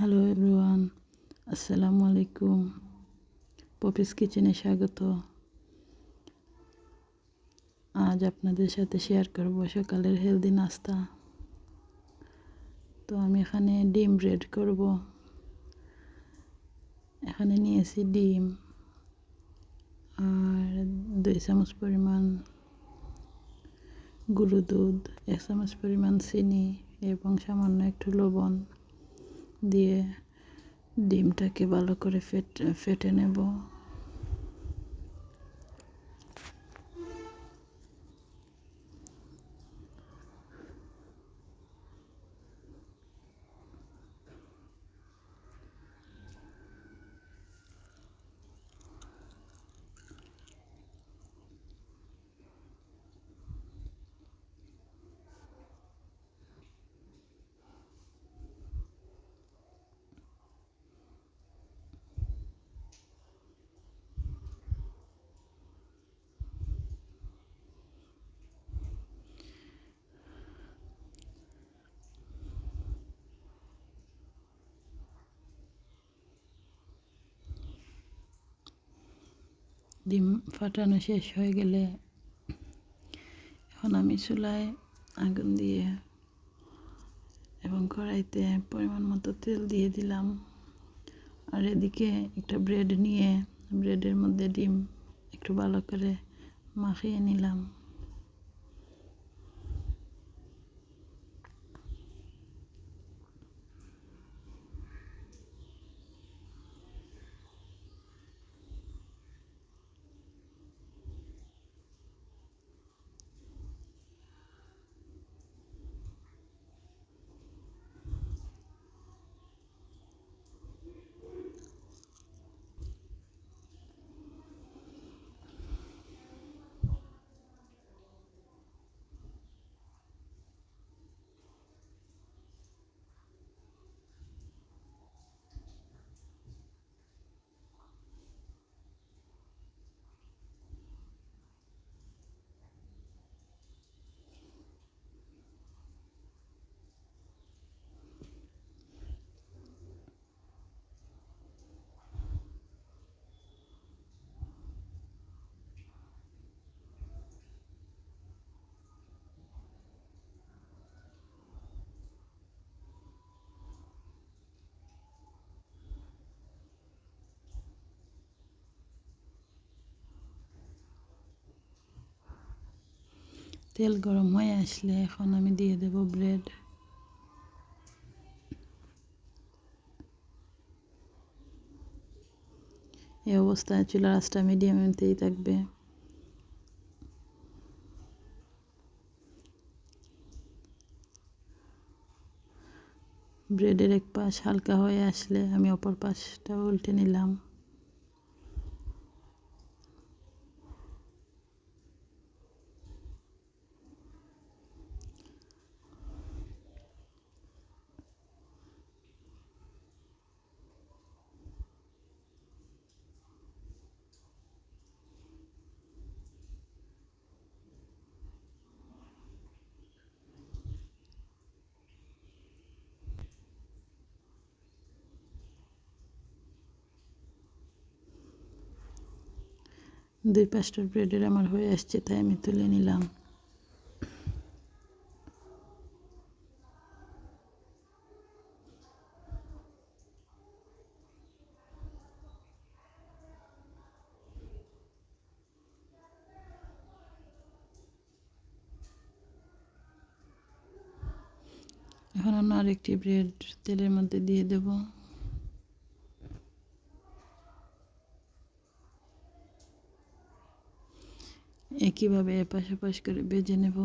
Hello everyone আসসালামু আলাইকুম Poppy's কিচেনে স্বাগত। আজ আপনাদের সাথে শেয়ার করব সকালের হেলদি নাস্তা। তো আমি এখানে ডিম ব্রেড করব। এখানে নিয়েছি ডিম আর দুই চামচ পরিমাণ গুঁড়ো দুধ, এক চামচ পরিমাণ চিনি এবং সামান্য একটু লবণ। দিয়ে ডিমটাকে ভালো করে ফেট ফেটে নেব। ডিম ফাটানো শেষ হয়ে গেলে এখন আমি চুলায় আগুন দিয়ে এবং কড়াইতে পরিমাণ মতো তেল দিয়ে দিলাম। আর এদিকে একটা ব্রেড নিয়ে, ব্রেডের মধ্যে ডিম একটু ভালো করে মাখিয়ে নিলাম। তেল গরম হয়ে আসলে এখন আমি দিয়ে দেব ব্রেড। এই অবস্থায় চুলার আঁচটা মিডিয়ামেতেই থাকবে। ব্রেডের এক পাশ হালকা হয়ে আসলে আমি অপর পাশটা উল্টে নিলাম। দুই পাঁচটার ব্রেডের আমার হয়ে আসছে, তাই আমি তুলে নিলাম। এখন অন্য আরেকটি ব্রেড তেলের মধ্যে দিয়ে দেবো। একইভাবে এপাশ ওপাশ করে বেজে নেব?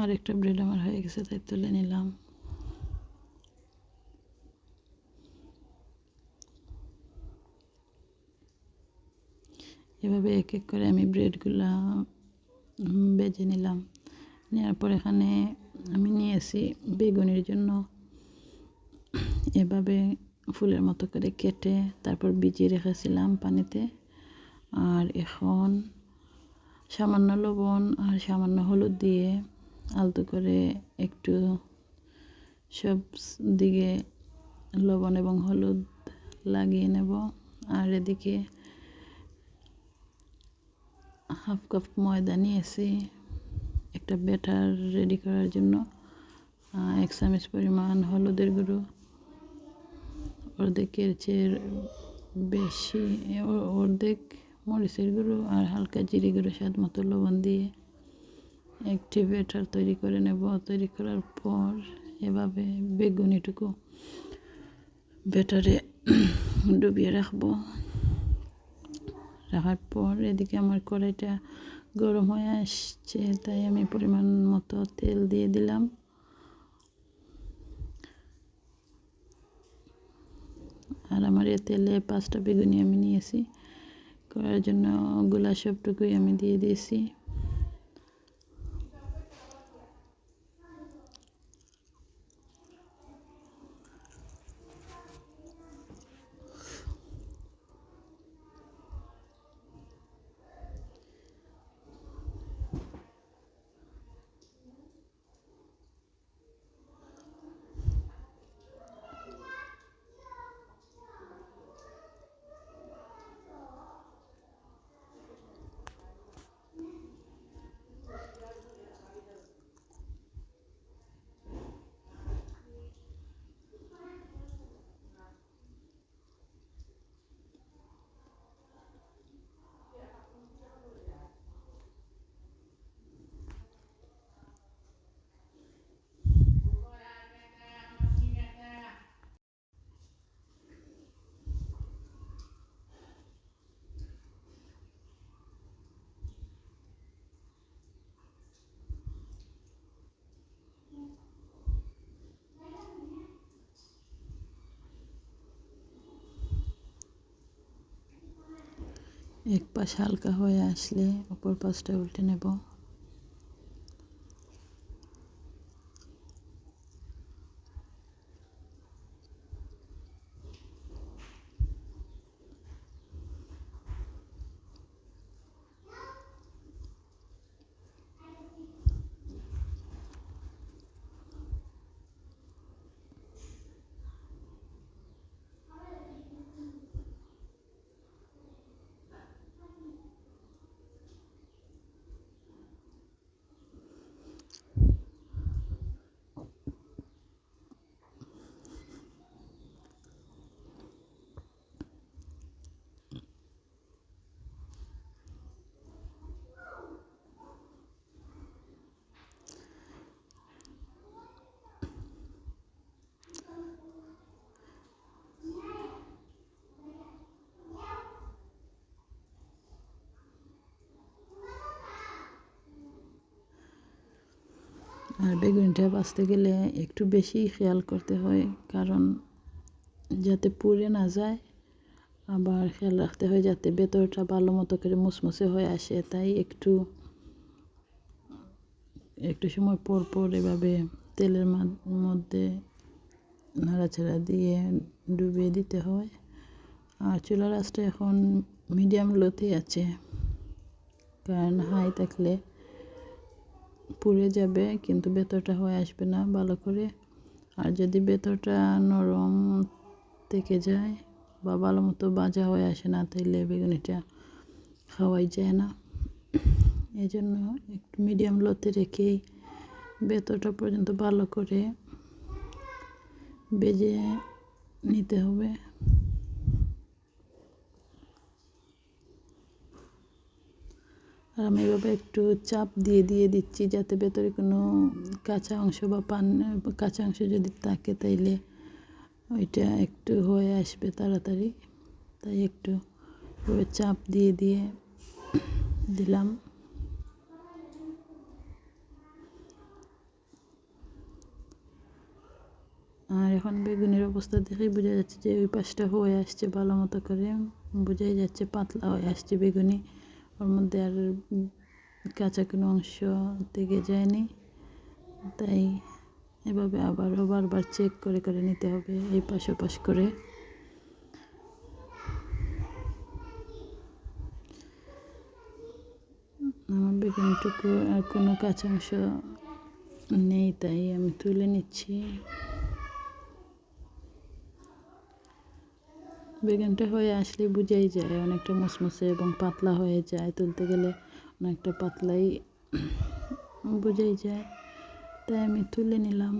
আর একটা ব্রেড আমার হয়ে গেছে, তাই তুলে নিলাম। এভাবে এক এক করে আমি ব্রেডগুলা বেজে নিলাম। নেওয়ার পর এখানে আমি নিয়েছি বেগুনের জন্য। এভাবে ফুলের মতো করে কেটে তারপর ভিজিয়ে রেখেছিলাম পানিতে। আর এখন সামান্য লবণ আর সামান্য হলুদ দিয়ে আলতো করে একটু সব দিকে লবণ এবং হলুদ লাগিয়ে নেব। আর এদিকে হাফ কাপ ময়দা নিয়েছি একটা ব্যাটার রেডি করার জন্য এক চামচ পরিমাণ হলুদের গুঁড়ো অর্ধেকের চেয়ে বেশি অর্ধেক মরিচের গুঁড়ো আর হালকা জিরে গুঁড়ো স্বাদ মতো লবণ দিয়ে একটি ব্যাটার তৈরি করে নেব। তৈরি করার পর এভাবে বেগুনিটুকু ব্যাটারে ডুবিয়ে রাখব। রাখার পর এদিকে আমার কড়াইটা গরম হয়ে আসছে, তাই আমি পরিমাণ মতো তেল দিয়ে দিলাম। আর আমার এ তেলে পাঁচটা বেগুনি আমি নিয়েছি। করার জন্যগুলা সবটুকুই আমি দিয়ে দিয়েছি। এক পাশ হালকা হয়ে আসলে অপর পাশটা উল্টে নেব। আর বেগুনটা বাঁচতে গেলে একটু বেশি খেয়াল করতে হয়, কারণ যাতে পুড়ে না যায়, আবার খেয়াল রাখতে হয় যাতে ভেতরটা ভালো মতো করে মুসমুসে হয়ে আসে। তাই একটু একটু সময় পর পর এভাবে তেলের মাধ- মধ্যে নাড়াচাড়া দিয়ে ডুবিয়ে দিতে হয়। আর চুলার আঁচটা এখন মিডিয়াম লোতে আছে, কারণ হাই থাকলে পুড়ে যাবে, কিন্তু ভেতরটা হয়ে আসবে না ভালো করে। আর যদি ভেতরটা নরম থেকে যায় বা ভালো মতো বাজা হয়ে আসে না, তাইলে বেগুনিটা খাওয়াই যায় না। এই জন্য একটু মিডিয়াম লোতে রেখেই ভেতরটা পর্যন্ত ভালো করে বেজে নিতে হবে। আর আমি এভাবে একটু চাপ দিয়ে দিয়ে দিচ্ছি যাতে ভেতরে কোনো কাঁচা অংশ বা পান, কাঁচা অংশ যদি থাকে তাইলে ওইটা একটু হয়ে আসবে তাড়াতাড়ি। তাই একটু চাপ দিয়ে দিয়ে দিলাম। আর এখন বেগুনের অবস্থা দেখেই বোঝা যাচ্ছে যে ওই পাশটা হয়ে আসছে ভালো মতো করে, বোঝাই যাচ্ছে পাতলা হয়ে আসছে বেগুনি। ওর মধ্যে আর কাঁচা কোনো অংশ থেকে যায়নি। তাই এভাবে আবারও বারবার চেক করে করে নিতে হবে, এই পাশ ওপাশ করে। আমার বেগুনটুকু আর কোনো কাঁচা অংশ নেই, তাই আমি তুলে নিচ্ছি। বেগুনটা হয়ে আসলে বুঝাই যায়, অনেকটা মুসমুসে এবং পাতলা হয়ে যায়। তুলতে গেলে অনেকটা পাতলাই বুঝাই যায়। তাই আমি তুলে নিলাম।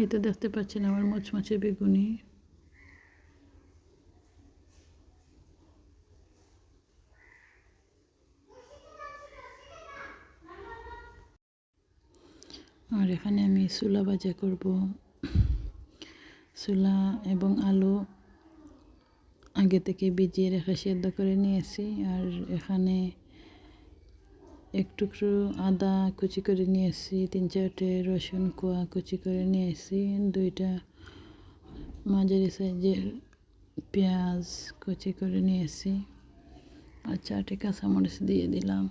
এই তো দেখতে পাচ্ছেন আমার মুচমুচে বেগুনি। আর এখানে আমি চুলা ভাজা করব। চুলা এবং আলু আগে থেকে ভিজিয়ে রেখে সেদ্ধ করে নিয়েছি। আর এখানে এক টুকরো আদা কুচি করে নিয়েছি তিন চারটে রসুন কোয়া কুচি করে নিয়েছি দুইটা মাঝারি সাইজের পেঁয়াজ কুচি করে নিয়েছি আর চারটে কাঁচামরিচ দিয়ে দিলাম।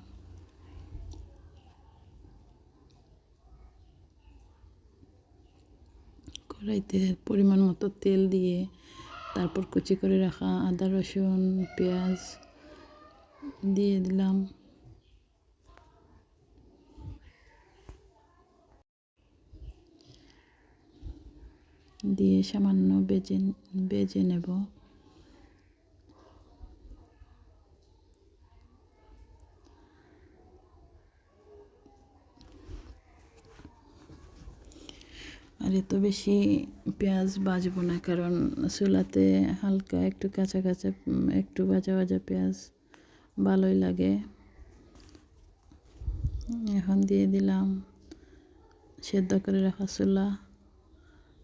কড়াইতে পরিমাণ মতো তেল দিয়ে তারপর কুচি করে রাখা আদা, রসুন, পেঁয়াজ দিয়ে দিলাম। দিয়ে সামান্য বেজে বেজে নেব। আর এত বেশি পেঁয়াজ বাজবো না, কারণ চুলাতে হালকা একটু কাঁচা কাঁচা একটু ভাজা ভাজা পেঁয়াজ ভালোই লাগে। এখন দিয়ে দিলাম সেদ্ধ করে রাখা চুলা।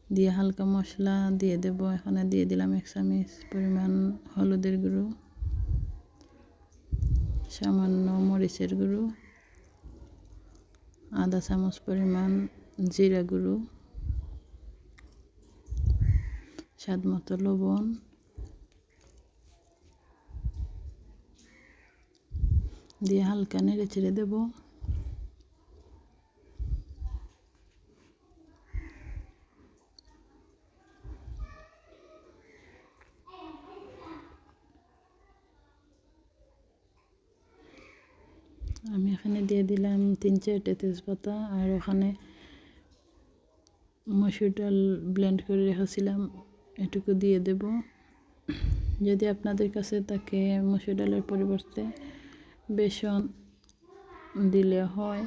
দিয়ে হালকা মশলা দিয়ে দেব। এখানে দিয়ে দিলাম এক চামিচ পরিমাণ হলুদের গুঁড়ো, সামান্য মরিচের গুঁড়ো, আধা চামচ পরিমাণ জিরা গুঁড়ো, স্বাদ মতো লবণ, দিয়ে হালকা নেড়ে চেড়ে দেবো। আমি এখানে দিয়ে দিলাম তিন চারটে তেজপাতা আর ওখানে মসুর ডাল ব্লেন্ড করে রেখেছিলাম, এটুকু দিয়ে দেব। যদি আপনাদের কাছে তাকে মসুর ডালের পরিবর্তে বেসন দিলে হয়,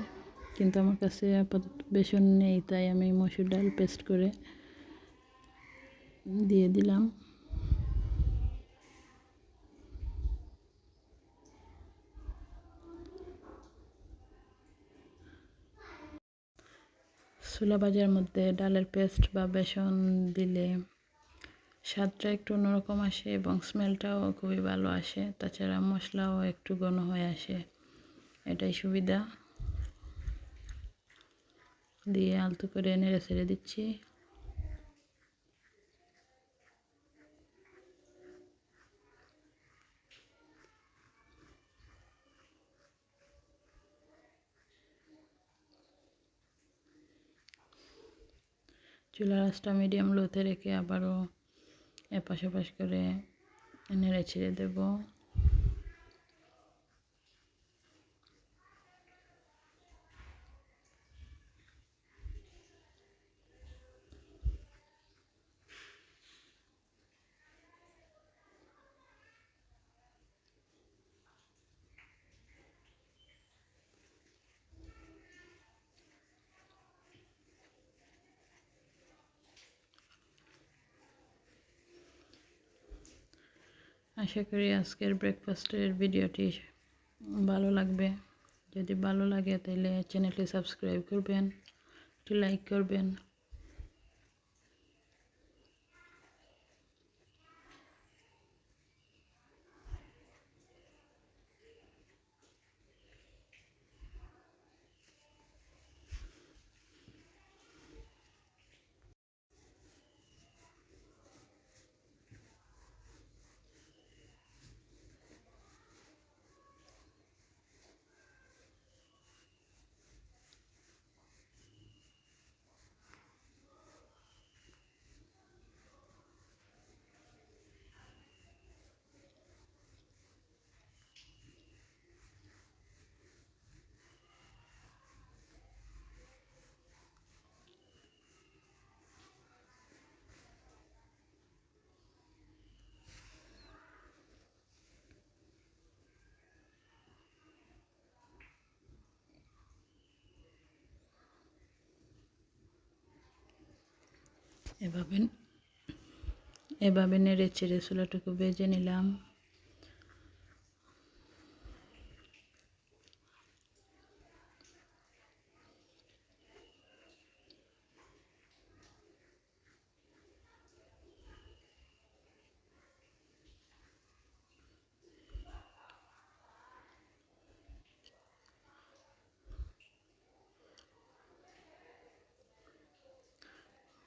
কিন্তু আমার কাছে আপাতত বেসন নেই, তাই আমি মসুর ডাল পেস্ট করে দিয়ে দিলাম। ছোলা ভাজার মধ্যে ডালের পেস্ট বা বেসন দিলে স্বাদটা একটু অন্যরকম আসে এবং স্মেলটাও খুবই ভালো আসে। তাছাড়া মশলাও একটু ঘন হয়ে আসে। এটাই সুবিধা। দিয়ে আলতো করে নেড়ে ছেড়ে দিচ্ছি। চুলা আঁচটা মিডিয়াম লোতে রেখে আবারও এপাশ ওপাশ করে নেড়ে ছেড়ে দেবো। আশা করি আজকের ব্রেকফাস্টের ভিডিওটি ভালো লাগবে। যদি ভালো লাগে তাহলে চ্যানেলটি সাবস্ক্রাইব করবেন, একটি লাইক করবেন। এভাবে এভাবে নেড়ে চেড়ে ছোলাটুকু ভেজে নিলাম।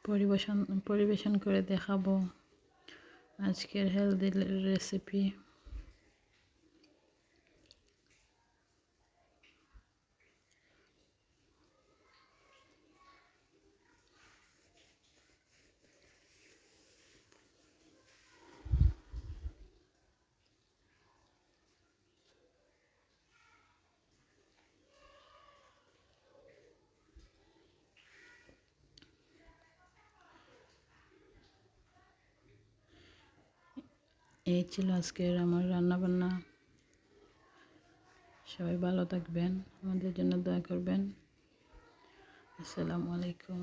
পরিবেশন পরিবেশন করে দেখাবো আজকের হেলদি রেসিপি এই ছিল আজকের আমার রান্না বান্না সবাই ভালো থাকবেন, আমাদের জন্য দয়া করবেন। আসসালামু আলাইকুম।